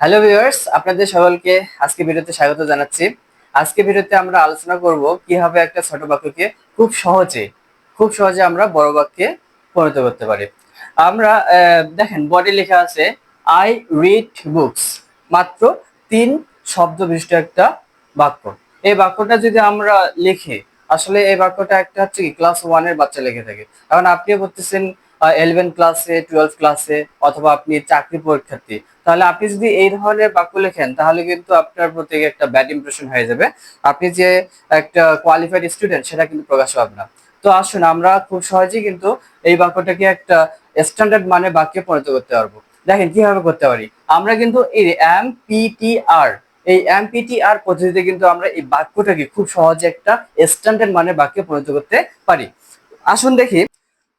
Hello viewers আপনাদের সকলকে আজকে ভিডিওতে স্বাগত জানাচ্ছি। আজকে ভিডিওতে আমরা আলোচনা করব কীভাবে একটা ছোট বাক্যকে খুব সহজে খুব সহজে আমরা বড় বাক্যে পরিণত করতে পারি। আমরা দেখেন বডি লেখা আছে আই রিড বুকস মাত্র তিন শব্দ বিশিষ্ট একটা বাক্য। এই বাক্যটা যদি আমরা লিখি, আসলে এই বাক্যটা একটা হচ্ছে কি ক্লাস ওয়ানের বাচ্চা লিখে থাকে। এখন আপনিও করতেছেন ইলেভেন ক্লাসে টুয়েলভ ক্লাসে অথবা আপনি চাকরি পরীক্ষার্থী, তাহলে আপনি যদি এই ধরনের বাক্য লেখেন, তাহলে কিন্তু আপনার প্রতি একটা ব্যাড ইমপ্রেশন হয়ে যাবে। আপনি যে একটা কোয়ালিফাইড স্টুডেন্ট সেটা কিন্তু প্রকাশ হবে না। তো আসুন, আমরা খুব সহজেই কিন্তু এই বাক্যটাকে একটা স্ট্যান্ডার্ড মানে বাক্যে পরিণত করতে পারব। দেখেন, কীভাবে করতে পারি? আমরা কিন্তু এই এম আর এই এমপিটিআর পদ্ধতিতে কিন্তু আমরা এই বাক্যটাকে খুব সহজে একটা স্ট্যান্ডার্ড মানে বাক্যে পরিণত করতে পারি। আসুন দেখি।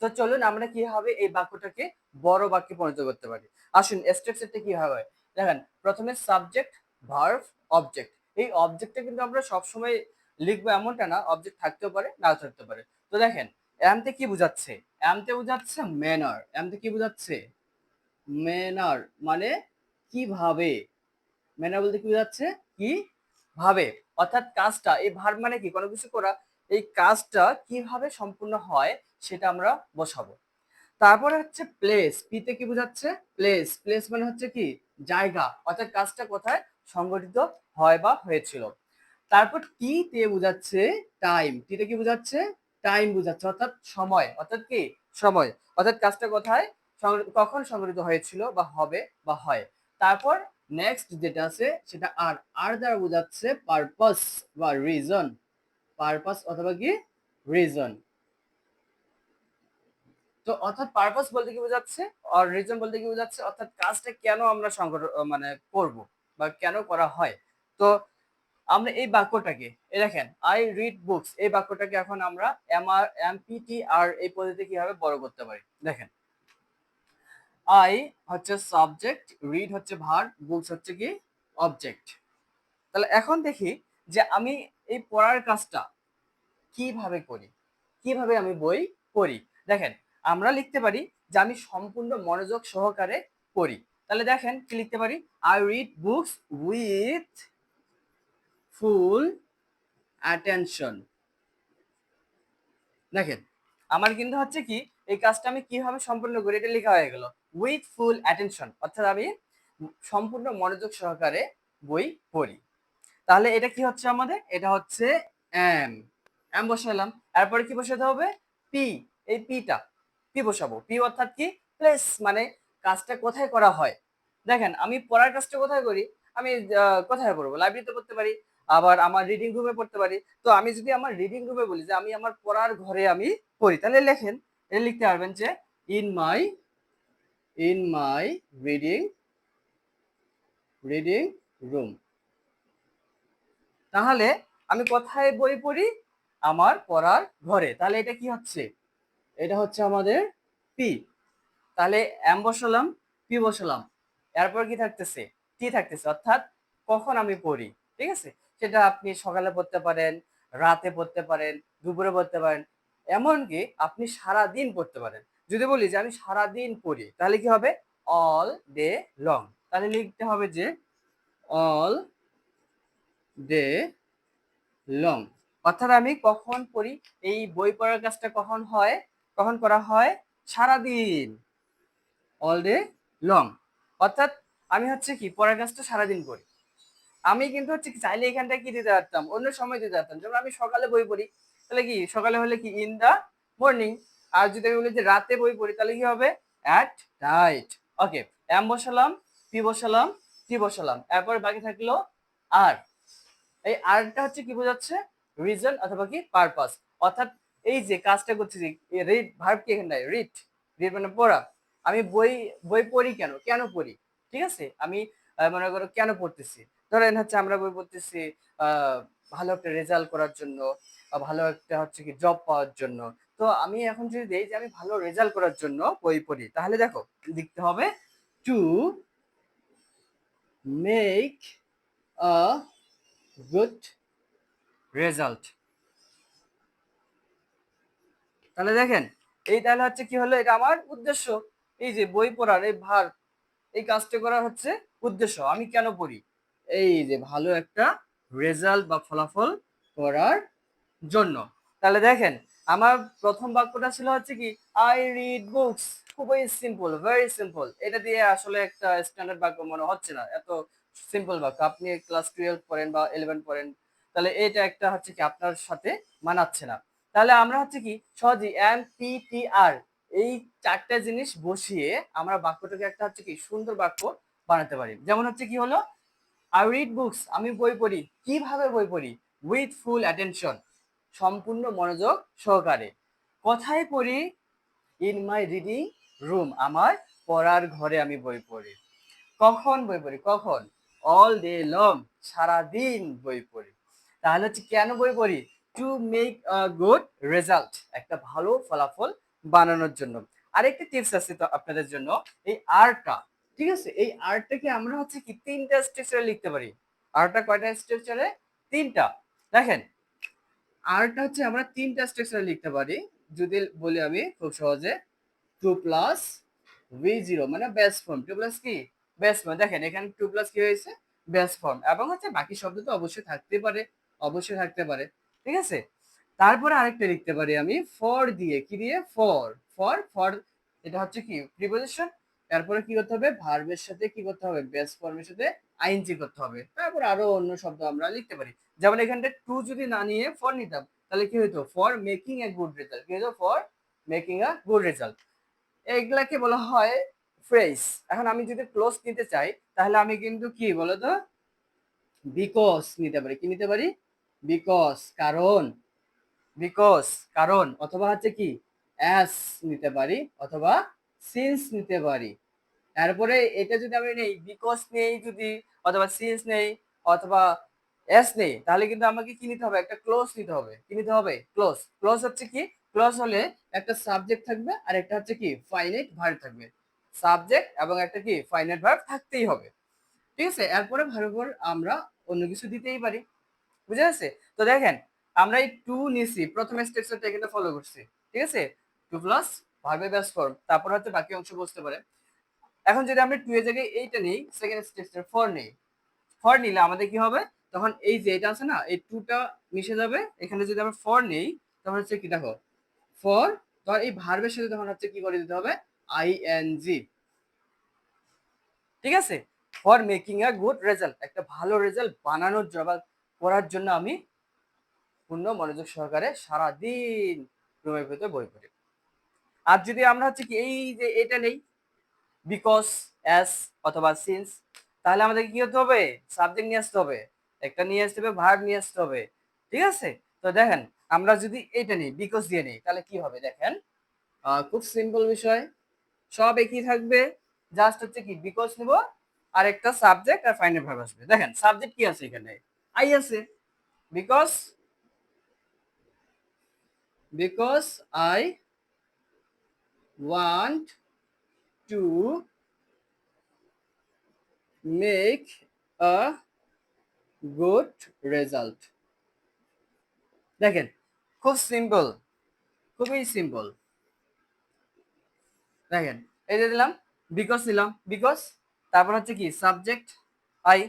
তো চলুন আমরা কীভাবে এই বাক্যটাকে বড় বাক্যে পরিণত করতে পারি। আসুন স্ট্রাকচারটা কি হবে? দেখেন, প্রথমে সাবজেক্ট ভার্ব অবজেক্ট এই অবজেক্টটা কিন্তু আমরা সবসময় লিখব এমনটা না অবজেক্ট থাকতেও পারে, নাও থাকতে পারে। তো দেখেন এমতে কি বোঝাচ্ছে? এমতে বোঝাচ্ছে ম্যানার এমতে কি বোঝাচ্ছে? ম্যানার মানে কীভাবে ম্যানার বলতে কি বোঝাচ্ছে? কি ভাবে। অর্থাৎ কাজটা, এই ভার্ব মানে কি? কোনো কিছু করা এই কাজটা কীভাবে সম্পূর্ণ হয় সেটা আমরা বসাবো। তারপরে হচ্ছে প্লেস পিতে কি বোঝাচ্ছে? প্লেস প্লেস মানে হচ্ছে কি? জায়গা, অর্থাৎ কাজটা কোথায় সংগঠিত হয় বা হয়েছিল। তারপর টি তে বোঝাচ্ছে টাইম টিতে কি বোঝাচ্ছে? টাইম বোঝাচ্ছে, অর্থাৎ সময়, অর্থাৎ কি? সময়, অর্থাৎ কাজটা কোথায়? কখন সংগঠিত হয়েছিল বা হবে বা হয়। তারপর নেক্সট যেটা আছে সেটা আর আর দ্বারা বোঝাচ্ছে পারপাস বা রিজন পারপাস অথবা কি রিজন তো অর্থাৎ পারপাস বলতে কি বোঝাচ্ছে? আর রিজন বলতে কি বোঝাচ্ছে? অর্থাৎ কাজটা কেন আমরা সংগঠন মানে করব বা কেন করা হয়? তো আমরা এই বাক্যটাকে, এই দেখেন আই রিড বুকস এই বাক্যটাকে এখন আমরা এমআর এমপিটি আর এই পদ্ধতিতে কীভাবে বড় করতে পারি? দেখেন আই হচ্ছে সাবজেক্ট রিড হচ্ছে ভার বুকস হচ্ছে কি অবজেক্ট তাহলে এখন দেখি যে আমি এই পড়ার কাজটা কীভাবে করি? কীভাবে আমি বই পড়ি? দেখেন, আমরা লিখতে পারি যে আমি সম্পূর্ণ মনোযোগ সহকারে পড়ি। তাহলে দেখেন, কি লিখতে পারি? I read books with full attention দেখেন, আমার কিন্তু হচ্ছে কি, এই কাজটা আমি কীভাবে সম্পূর্ণ করি? এটা লেখা হয়ে গেল। উইথ ফুল অ্যাটেনশন অর্থাৎ আমি সম্পূর্ণ মনোযোগ সহকারে বই পড়ি। তাহলে এটা কি হচ্ছে আমাদের? এটা হচ্ছে এম এম বসালাম এরপরে কি বসাতে হবে? পি এই পিটা পি বসাবো। পি অর্থাৎ কি? প্লেস মানে কাজটা কোথায় করা হয়? দেখেন, আমি পড়ার কাজটা কোথায় করি? আমি কোথায় পড়ব? লাইব্রেরিতে পড়তে পারি, আবার আমার রিডিং রুমে পড়তে পারি। তো আমি যদি আমার রিডিং রুমে বলি যে আমি আমার পড়ার ঘরে আমি পড়ি, তাহলে লেখেন, এটা লিখতে পারবেন যে in my in my reading reading room তাহলে আমি কোথায় বই পড়ি আমার পড়ার ঘরে। তাহলে এটা কি হচ্ছে? এটা হচ্ছে আমাদের পি। তাহলে এম বসালাম, পি বসালাম। এরপর কি থাকতেছে? টি থাকতেছে। অর্থাৎ কখন আমি পড়ি, ঠিক আছে? সেটা আপনি সকালে পড়তে পারেন, রাতে পড়তে পারেন, দুপুরে পড়তে পারেন। এমনকি আপনি সারা দিন পড়তে পারেন। যদি বলি যে আমি সারা দিন পড়ি, তাহলে কি হবে? All day long. তাহলে লিখতে হবে যে অল ডে লং। অর্থাৎ আমি কখন পড়ি? এই বই পড়ার কাজটা কখন হয়? কখন করা হয়? সারাদিন। অল ডে লং অর্থাৎ আমি হচ্ছে কি, পড়ার কাজটা সারাদিন করি। আমি কিন্তু হচ্ছে কি, চাইলে এখানটা কি দিতে পারতাম, অন্য সময় দিতে পারতাম। যেমন আমি সকালে বই পড়ি, তাহলে কি, সকালে হলে কি ইন দা মর্নিং আর যদি আমি বলি যে রাতে বই পড়ি, তাহলে কি হবে? অ্যাট নাইট ওকে এম বসালাম, পি বসালাম, টি বসালাম। এরপর বাকি থাকল আর। এই আরটা হচ্ছে কি বোঝাচ্ছে? রিজন অথবা কি পারপাস অর্থাৎ এই যে কাজটা করছি যে রিড ভার্ব কি এখানটায় রিড রিড মানে পড়া। আমি বই বই পড়ি কেন? কেন পড়ি? ঠিক আছে? আমি মনে করো কেন পড়তেছি? ধরেন হচ্ছে আমরা বই পড়তেছি ভালো একটা রেজাল্ট করার জন্য ভালো একটা হচ্ছে কি জব পাওয়ার জন্য। তো আমি এখন যদি দেই যে আমি ভালো রেজাল্ট করার জন্য বই পড়ি, তাহলে দেখো, লিখতে হবে to make a good result তাহলে দেখেন, এই তাহলে হচ্ছে কি হলো? এটা আমার উদ্দেশ্য। এই যে বই পড়ার, এই ভার, এই কাজটা করা হচ্ছে উদ্দেশ্য। আমি কেন পড়ি? এই যে ভালো একটা রেজাল্ট বা ফলাফল করার জন্য। তাহলে দেখেন, আমার প্রথম বাক্যটা ছিল হচ্ছে কি আই রিড বুকস খুবই সিম্পল ভেরি সিম্পল এটা দিয়ে আসলে একটা স্ট্যান্ডার্ড বাক্য মনে হচ্ছে না। এত সিম্পল বাক্য আপনি ক্লাস টুয়েলভ পড়েন বা ইলেভেন পড়েন, তাহলে এটা একটা হচ্ছে কি আপনার সাথে মানাচ্ছে না। তাহলে আমরা হচ্ছে কি সহজেই এম পি টি আর এই চারটা জিনিস বসিয়ে আমরা বাক্যটাকে একটা হচ্ছে কি সুন্দর বাক্য বানাতে পারি। যেমন হচ্ছে কি হলো আই রিড বুকস আমি বই পড়ি। কীভাবে বই পড়ি? উইথ ফুল অ্যাটেনশন সম্পূর্ণ মনোযোগ সহকারে। কথায় পড়ি ইন মাই রিডিং রুম আমার পড়ার ঘরে আমি বই পড়ি। কখন বই পড়ি? কখন? অল ডে লং সারাদিন বই পড়ি। তাহলে হচ্ছে কেন বই পড়ি? টু মেক গুড রেজাল্ট একটা ভালো ফলাফল বানানোর জন্য। আরেকটি টিপস আছে তো আপনাদের জন্য, এই আরটা ঠিক আছে? এই আরটাকে আমরা হচ্ছে কি তিনটা স্ট্রাকচারে লিখতে পারি। আরটা কয়টা স্ট্রাকচারে তিনটা। দেখেন আরটা হচ্ছে আমরা তিনটা স্ট্রাকচারে লিখতে পারি। যদি বলি আমি খুব সহজে টু প্লাস ভি জিরো মানে বেস ফর্ম টু প্লাস কি? বেস ফর্ম দেখেন, এখানে টু প্লাস কি হয়েছে? বেস ফর্ম এবং হচ্ছে বাকি শব্দ তো অবশ্যই থাকতে পারে, অবশ্যই থাকতে পারে। ঠিক আছে? তারপরে আরেকটা লিখতে পারি আমি ফর দিয়ে, কি দিয়ে? ফর ফর ফর এটা হচ্ছে কি? প্রিপোজিশন তারপরে কি করতে হবে? ভার্বের সাথে কি করতে হবে? বেস ফর্মের সাথে আইনজি করতে হবে। তারপর আরও অন্য শব্দ আমরা লিখতে পারি। যেমন এখানটা টু যদি না নিয়ে ফর নিতাম, তাহলে কি হতো for making a good result কি হতো for making a good result এগুলাকে বলা হয় ফ্রেজ এখন আমি যদি ক্লোজ নিতে চাই, তাহলে আমি কিন্তু কি বলতো? বিকজ নিতে পারি। কি নিতে পারি? বিকজ কারণ। বিকজ কারণ। অথবা হচ্ছে কি? অ্যাস নিতে পারি। অথবা সিন্স নিতে পারি। তারপরে এটা যদি আমি নেই বিকজ নেই যদি, অথবা সিন্স নেই, অথবা এস নেই, তাহলে কিন্তু আমাকে কি নিতে হবে? একটা ক্লোজ নিতে হবে। কি নিতে হবে? ক্লোজ ক্লোজ হচ্ছে কি? ক্লোজ হলে একটা সাবজেক্ট থাকবে আর একটা হচ্ছে কি? ফাইনাইট ভার্ব থাকবে। সাবজেক্ট এবং একটা কি ফাইনাল ভার্ব থাকতেই হবে। ঠিক আছে? এরপরে ভার্বের আমরা অন্য কিছু দিতেই পারি। বুঝে গেছে? তো দেখেন, আমরা এই টু নিছি। প্রথম স্ট্রাকচারটা এখানে ফলো করছি। ঠিক আছে? টু প্লাস ভার্বে বেস ফর্ম তারপর হচ্ছে বাকি অংশ বসতে পারে। এখন যদি আমরা টু এর জায়গায় এইটা নেই সেকেন্ড স্ট্রাকচার ফর নেই। ফর নিলে আমাদের কি হবে? তখন এই যে এটা আছে না, এই টুটা মিশে যাবে। এখানে যদি আমরা ফর নেই, তখন হচ্ছে কি দেখো? ফর তখন এই ভার্বের সাথে তখন হচ্ছে কি করে দিতে হবে? আই এন জি ঠিক আছে? For making a good result একটা ভালো রেজাল্ট বানানোর জন্য করার জন্য আমি পূর্ণ মনোযোগ সহকারে সারাদিন রুমের ভেতরে বই পড়ি। আর যদি আমরা হচ্ছে কি এই যে এটা নেই বিকজ অ্যাস অথবা সিন্স তাহলে আমাদের কি হতে হবে? সাবজেক্ট নিয়ে আসতে হবে। একটা নিয়ে আসতে হবে ভার্ব নিয়ে আসতে হবে। ঠিক আছে? তো দেখেন, আমরা যদি এটা নিই বিকজ দিয়ে নিই, তাহলে কি হবে? দেখেন খুব সিম্পল বিষয়। সব একই থাকবে। জাস্ট হচ্ছে কি বিকজ নিব আর একটা সাবজেক্ট আর ফাইনাল ভার্ব আসবে। দেখেন সাবজেক্ট কি আছে এখানে? আই আছে। Because because I want to make a good result দেখেন, খুব সিম্পল খুবই সিম্পল দেখেন, এই যে দিলাম বিকজ দিলাম বিকজ তারপর হচ্ছে কি সাবজেক্ট আই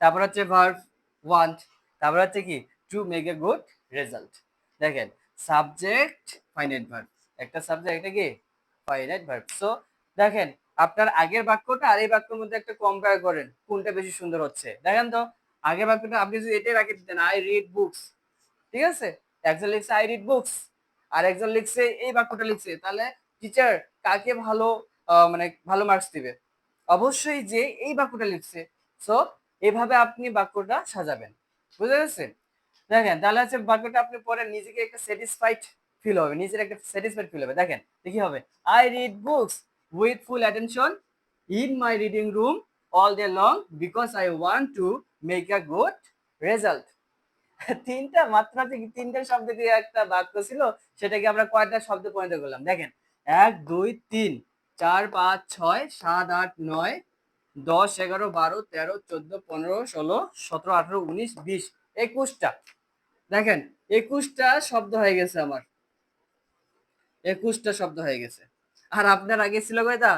তারপর হচ্ছে ভার্ব ওয়ান্ট তারপর হচ্ছে কি to make a good result দেখেন সাবজেক্ট ফাইনাইট ভার্ব একটা সাবজেক্ট এটা কি? ফাইনাইট ভার্ব সো দেখেন, আপনার আগের বাক্যটা আর এই বাক্যের মধ্যে একটা কম্পেয়ার করেন, কোনটা বেশি সুন্দর হচ্ছে। দেখেন তো, আগের বাক্যটা আপনি যদি এটাই রাখে দিতেন আই রিড বুকস ঠিক আছে? একজন লিখছে আই রিড বুকস আর একজন লিখছে, এই বাক্যটা লিখছে, তাহলে টিচার কাকে ভালো মানে ভালো মার্কস দিবে? অবশ্যই যে এই বাক্যটা লিখছে। সো এভাবে আপনি বাক্যটা সাজাবেন। বুঝতে পেরেছেন? দেখেন, তাহলে হচ্ছে বাক্যটা আপনি পরে নিজেকে একটা স্যাটিসফাইড ফিল হবে, নিজের একটা স্যাটিসফাইড ফিল হবে। দেখেন দেখি হবে? I read books with full attention in my reading room all day long because I want to make a good result তিনটা মাত্র তিনটা শব্দ দিয়ে একটা বাক্য ছিল, সেটাকে আমরা কয়টা শব্দ পরিণত করলাম? দেখেন এক, দুই, তিন, চার, পাঁচ, ছয়, সাত, আট, নয়, দশ, এগারো, বারো, তেরো, চোদ্দ, পনেরো, ষোলো, সতেরো, আঠারো, উনিশ, বিশ, একুশটা। দেখেন, একুশটা শব্দ হয়ে গেছে আমার। একুশটা শব্দ হয়ে গেছে। আর আপনার আগে ছিল কয়টা?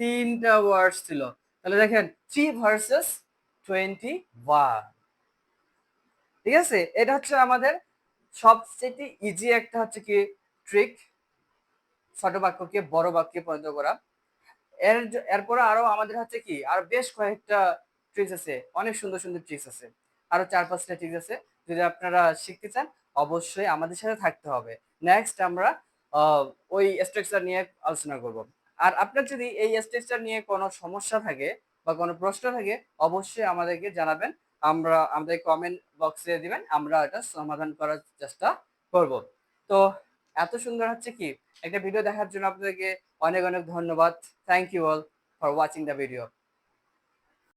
তিনটা ওয়ার্ডস ছিল। তাহলে দেখেন থ্রি ভার্সেস টোয়েন্টি ওয়ান ঠিক আছে? এটা হচ্ছে আমাদের সবচেয়ে ইজি একটা হচ্ছে কি ট্রিক ছোট বাক্যকে, বড় বাক্যে পরিণত করা। এর এরপরে আরও আমাদের হচ্ছে কি, আর বেশ কয়েকটা ট্রিক্স আছে, অনেক সুন্দর সুন্দর ট্রিক্স আছে। আরও চার পাঁচটা ট্রিক্স আছে, যদি আপনারা শিখতে চান, অবশ্যই আমাদের সাথে থাকতে হবে। নেক্সট আমরা ওই স্ট্রাকচার নিয়ে আলোচনা করব। আর আপনার যদি এই স্ট্রাকচার নিয়ে কোনো সমস্যা থাকে বা কোনো প্রশ্ন থাকে, অবশ্যই আমাদেরকে জানাবেন। আমরা, আমাদের কমেন্ট বক্সে দিবেন, আমরা এটা সমাধান করার চেষ্টা করব। তো এত সুন্দর হচ্ছে কি? একটা ভিডিও দেখার জন্য আপনাদেরকে অনেক অনেক ধন্যবাদ। Thank you all for watching the video